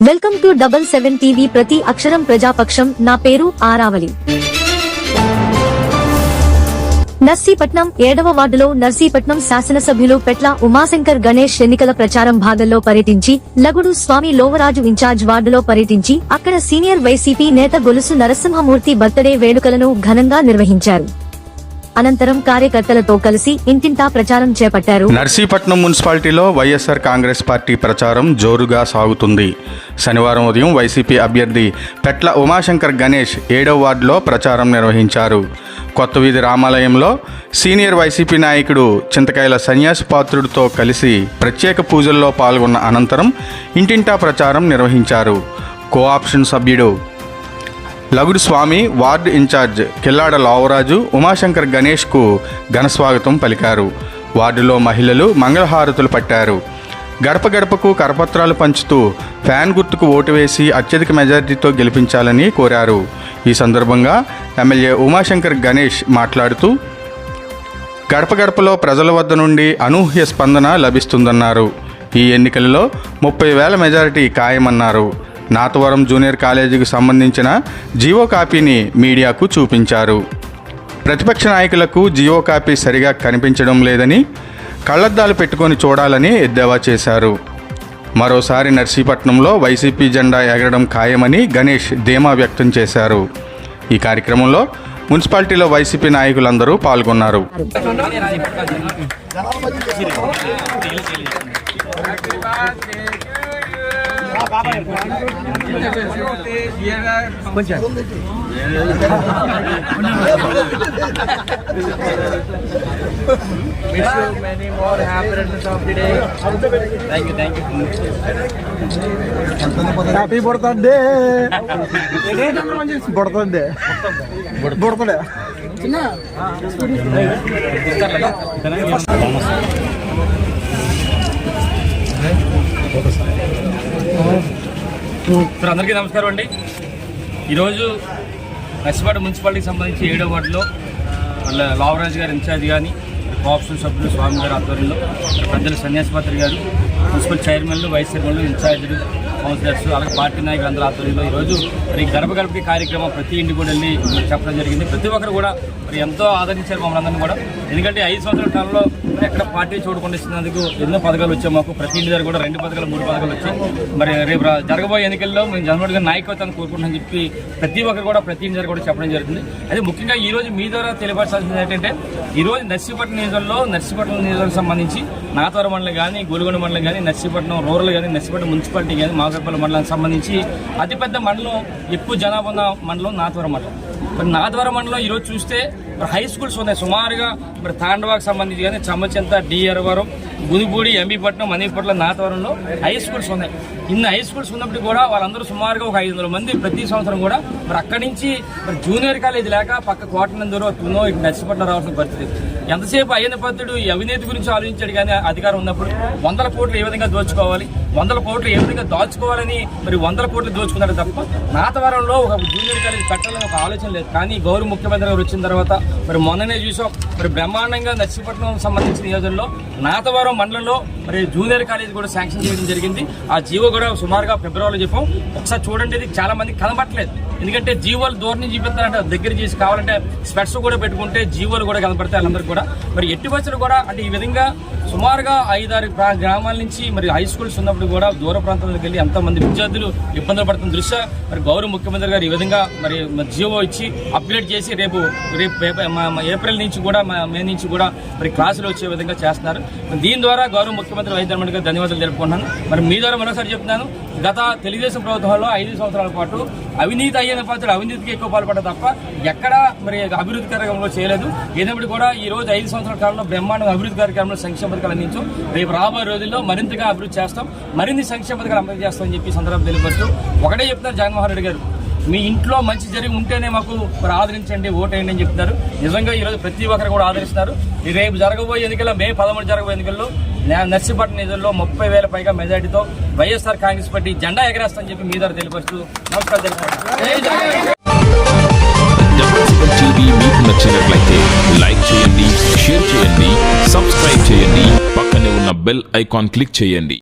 Welcome to double seven TV ప్రతి అక్షరం ప్రజాపక్షం. నా పేరు ఆరావళి. నర్సీపట్నం ఏడవ వార్డులో నర్సీపట్నం శాసనసభ్యులు పెట్ల ఉమాశంకర్ గణేష్ ఎన్నికల ప్రచారం భాగంలో పర్యటించి లగుడు స్వామి లోవరాజు ఇన్ఛార్జ్ వార్డులో పర్యటించి అక్కడ సీనియర్ వైసీపీ నేత గొలుసు నరసింహమూర్తి బర్త్డే వేడుకలను ఘనంగా నిర్వహించారు. అనంతరం కార్యకర్తలతో కలిసి ఇంటింటా ప్రచారం చేపట్టారు. నర్సీపట్నం మున్సిపాలిటీలో వైఎస్ఆర్ కాంగ్రెస్ పార్టీ ప్రచారం జోరుగా సాగుతుంది. శనివారం ఉదయం వైసీపీ అభ్యర్థి పెట్ల ఉమాశంకర్ గణేష్ ఏడవ వార్డులో ప్రచారం నిర్వహించారు. కొత్త వీధి రామాలయంలో సీనియర్ వైసీపీ నాయకుడు చింతకాయల సన్యాసి పాత్రుడితో కలిసి ప్రత్యేక పూజల్లో పాల్గొన్న అనంతరం ఇంటింటా ప్రచారం నిర్వహించారు. కోఆప్షన్ సభ్యుడు లగుడు స్వామి వార్డు ఇన్ఛార్జ్ కిల్లాడ లావరాజు ఉమాశంకర్ గణేష్కు ఘనస్వాగతం పలికారు. వార్డులో మహిళలు మంగళహారతులు పట్టారు. గడప గడపకు కరపత్రాలు పంచుతూ ఫ్యాన్ గుర్తుకు ఓటు వేసి అత్యధిక మెజారిటీతో గెలిపించాలని కోరారు. ఈ సందర్భంగా ఎమ్మెల్యే ఉమాశంకర్ గణేష్ మాట్లాడుతూ గడప గడపలో ప్రజల వద్ద నుండి అనూహ్య స్పందన లభిస్తుందన్నారు. ఈ ఎన్నికలలో ముప్పై వేల మెజారిటీ ఖాయమన్నారు. నాతవరం జూనియర్ కాలేజీకి సంబంధించిన జీవో కాపీని మీడియాకు చూపించారు. ప్రతిపక్ష నాయకులకు జియో కాపీ సరిగా కనిపించడం లేదని కళ్ళద్దాలు పెట్టుకొని చూడాలని ఎద్దేవా చేశారు. మరోసారి నర్సీపట్నంలో వైసీపీ జెండా ఎగరడం ఖాయమని గణేష్ ధీమా వ్యక్తం చేశారు. ఈ కార్యక్రమంలో మున్సిపాలిటీలో వైసీపీ నాయకులందరూ పాల్గొన్నారు. Wish you many more happiness of the day. Thank you, thank you. Happy birthday birthday birthday ఇప్పుడు అందరికీ నమస్కారం అండి. ఈరోజు నర్సిపేట మున్సిపాలిటీకి సంబంధించి ఏడో వార్డులో వాళ్ళ లావరాజు గారు ఇన్ఛార్జ్ కానీ కోఆప్షన్ సభ్యులు స్వామి గారి ఆధ్వర్యంలో పెద్దలు సన్యాసిపత్రి గారు మున్సిపల్ చైర్మన్లు వైస్ చైర్మన్లు ఇన్ఛార్జీలు కౌన్సిలర్స్ అలాగే పార్టీ నాయకులు అందరూ ఆధ్వర్యంలో ఈరోజు మరి గడప గడపకి కార్యక్రమం ప్రతి ఇంటికి కూడా వెళ్ళి చెప్పడం జరిగింది. ప్రతి ఒక్కరు కూడా మరి ఎంతో ఆదరించారు మమ్మల్ని అందరినీ కూడా. ఎందుకంటే ఐదు సంవత్సరాల కాలంలో మరి ఎక్కడ పార్టీ చూడకుండా ఇస్తున్నందుకు ఎన్నో పథకాలు వచ్చాయి మాకు. ప్రతి ఇంటి దగ్గర కూడా రెండు పథకాలు మూడు పథకాలు వచ్చాయి. మరి రేపు జరగబోయే ఎన్నికల్లో మేము జగన్మోహన్ గారి నాయకత్వాన్ని కోరుకుంటున్నామని చెప్పి ప్రతి ఒక్కరు కూడా ప్రతి ఇంటి దగ్గర కూడా చెప్పడం జరుగుతుంది. అదే ముఖ్యంగా ఈ రోజు మీ ద్వారా తెలియపరచాల్సింది ఏంటంటే ఈ రోజు నర్సీపట్నం నియోజకంలో నర్సీపట్నం నియోజకవర్గం సంబంధించి నాతవరం మండలం కానీ గోలుగొండ మండలం కానీ నర్సీపట్నం రూరల్ కానీ నర్సీపట్నం మున్సిపాలిటీ కానీ మాగపల్లి మండలానికి సంబంధించి అతిపెద్ద మండలం ఎక్కువ జనాభా ఉన్న మండలం నాతవరం మండలం. మరి నాదవరం మండలం ఈరోజు చూస్తే మరి హై స్కూల్స్ ఉన్నాయి. సుమారుగా మరి తాండవాకు సంబంధించి కానీ చమ్మచింత డిఆర్వరం గునిపూడి ఎంబీపట్నం మణిపట్ల నాతవరంలో హై స్కూల్స్ ఉన్నాయి. ఇన్ని హై స్కూల్స్ ఉన్నప్పుడు కూడా వాళ్ళందరూ సుమారుగా ఒక ఐదు వందల మంది ప్రతి సంవత్సరం కూడా మరి అక్కడి నుంచి మరి జూనియర్ కాలేజ్ లేక పక్క కోటనందరూ తునో ఇటు నర్సిపట్నం రావాల్సిన పరిస్థితి. ఎంతసేపు అయ్యన పద్ధతుడు అవినీతి గురించి ఆలోచించాడు కానీ అధికారం ఉన్నప్పుడు వందల కోట్లు ఏ విధంగా దోచుకోవాలి? వందల కోట్లు ఏ విధంగా దాచుకోవాలని మరి వందల కోట్లు దోచుకున్నాడు తప్ప నాతవరంలో ఒక జూనియర్ కాలేజ్ పెట్టాలని ఒక ఆలోచన లేదు. కానీ గౌరవ ముఖ్యమంత్రి గారు వచ్చిన తర్వాత మరి మొన్ననే చూసాం మరి బ్రహ్మాండంగా నర్సీపట్నం సంబంధించిన నియోజకంలో నాతవరం మండలంలో మరి జూనియర్ కాలేజ్ కూడా శాంక్షన్ చేయడం జరిగింది. ఆ జీవో కూడా సుమారుగా ఫిబ్రవరిలో చెప్పాం. ఒకసారి చూడండి ఇది చాలా మంది కనబట్టలేదు ఎందుకంటే జీవోలు దూరం నుంచి చూపిస్తారంటే దగ్గర చేసి కావాలంటే స్పెట్స్ కూడా పెట్టుకుంటే జీవోలు కూడా కనపడతాయి వాళ్ళందరూ కూడా. మరి ఎట్టి బస్సులు కూడా అంటే ఈ విధంగా సుమారుగా ఐదారు గ్రామాల నుంచి మరి హై స్కూల్స్ ఉన్నప్పుడు కూడా దూర ప్రాంతాలకు వెళ్ళి ఎంతమంది విద్యార్థులు ఇబ్బందులు పడుతున్న దృష్ట్యా మరి గౌరవ ముఖ్యమంత్రి గారు ఈ విధంగా మరి జియో ఇచ్చి అప్గ్రేడ్ చేసి రేపు రేపు మా- ఏప్రిల్ నుంచి కూడా మా మే నుంచి కూడా మరి క్లాసులు వచ్చే విధంగా చేస్తున్నారు. దీని ద్వారా గౌరవ ముఖ్యమంత్రి వైద్య గారికి ధన్యవాదాలు తెలుపుకుంటున్నాను. మరి మీ ద్వారా మరోసారి చెప్తున్నాను గత తెలుగుదేశం ప్రభుత్వంలో ఐదు సంవత్సరాల పాటు అవినీతి అయ్యే పాత్ర అవినీతికి ఎక్కువ పాల్పడ్డ తప్ప ఎక్కడ మరి అభివృద్ధి కార్యక్రమంలో చేయలేదు. ఏదైనప్పుడు కూడా ఈ రోజు ఐదు సంవత్సరాల కాలంలో బ్రహ్మాండంగా అభివృద్ధి కార్యక్రమంలో సంక్షేమ పథకాలు అందించాం. రేపు రాబోయే రోజుల్లో మరింతగా అభివృద్ధి చేస్తాం. మరిన్ని సంక్షేమ పథకాలు అమలు చేస్తామని చెప్పి సందర్భం తెలియపరుస్తూ ఒకటే చెప్తున్నారు జగన్మోహన్ రెడ్డి గారు. మీ ఇంట్లో మంచి జరిగి ఉంటేనే మాకు మరి ఆదరించండి ఓటేయండి అని చెప్తున్నారు. నిజంగా ఈరోజు ప్రతి ఒక్కరు కూడా ఆదరిస్తున్నారు. ఈ రేపు జరగబోయే ఎన్నికల్లో మే పదమూడు జరగబోయే ఎన్నికల్లో నర్సీపట్నం నిధుల్లో ముప్పై వేల పైగా మెజార్టీతో వైఎస్ఆర్ కాంగ్రెస్ పార్టీ జెండా ఎగరేస్తామని చెప్పి మీ ద్వారా తెలియపరుస్తూ నమస్కారం తెలుపుతున్నాను. మీకు నచ్చినట్లయితే లైక్ చేయండి షేర్ చేయండి సబ్స్క్రైబ్ చేయండి పక్కనే ఉన్న బెల్ ఐకాన్ క్లిక్ చేయండి